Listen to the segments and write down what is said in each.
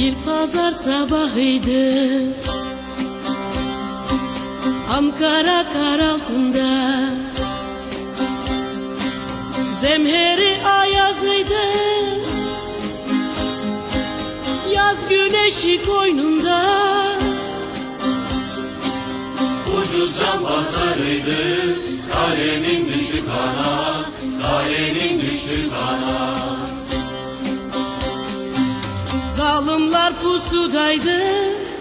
Bir pazar sabahıydı. Ankara kar altında. Zemheri ayazıydı. Yaz güneşi koynunda. Ucuz can pazarıydı. Kalemin düştü kana Kalemin düştü kana Zalimler pusudaydı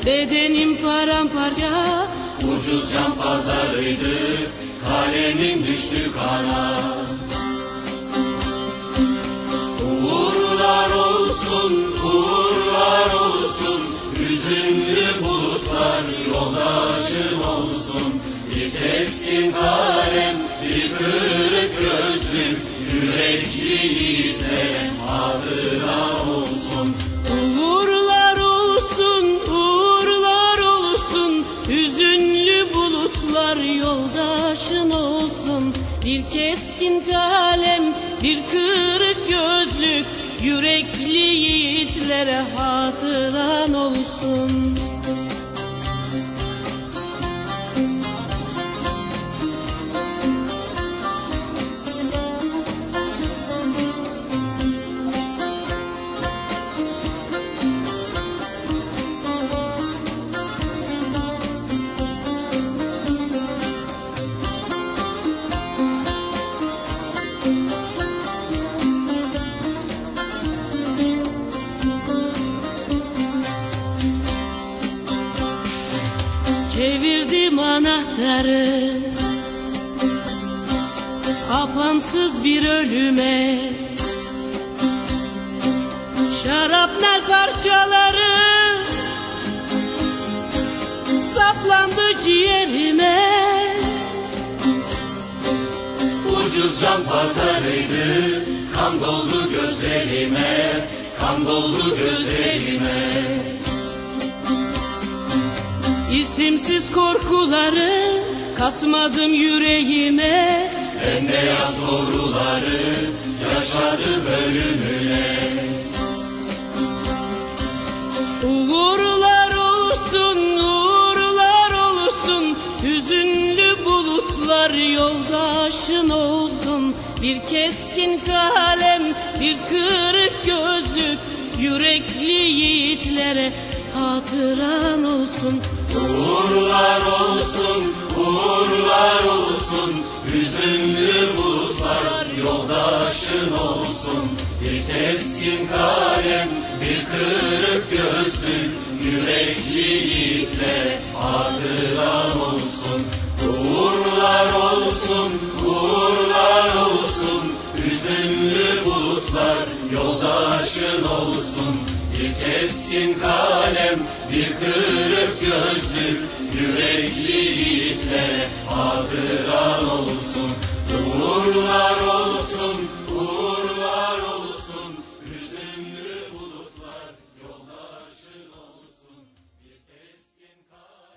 Bedenim paramparça. Ucuz can pazarıydı Kalemin düştü kana. Uğurlar olsun, uğurlar olsun Hüzünlü bulutlar yoldaşın olsun. Bir keskin kalem, Bir keskin kalem, bir kırık gözlük Yürekli yiğitlere hatıran olsun Çevirdim anahtarı. Apansız bir ölüme. Şarapnel parçaları. Saplandı ciğerime. Ucuz can pazarıydı Kan doldu gözlerime Kan doldu gözlerime İsimsiz korkuları Katmadım yüreğime. Bembeyaz doğruları Yaşadı bölümüne Uğurlar olsun, uğurlar olsun. Hüzünlü bulutlar yoldaşın olsun. Bir keskin kalem, bir kırık gözlük. Yürekli yiğitlere hatıran olsun. Uğurlar olsun, uğurlar olsun. Hüzünlü bulutlar yoldaşın olsun. Bir keskin kalem, bir kırık gözlük Yürekli yiğitlere hatıran olsun. Uğurlar olsun, uğurlar olsun. Hüzünlü bulutlar yoldaşın olsun Bir keskin kalem, bir kırık gözlük Yürekli yiğitlere hatıran olsun Uğurlar olsun, uğurlar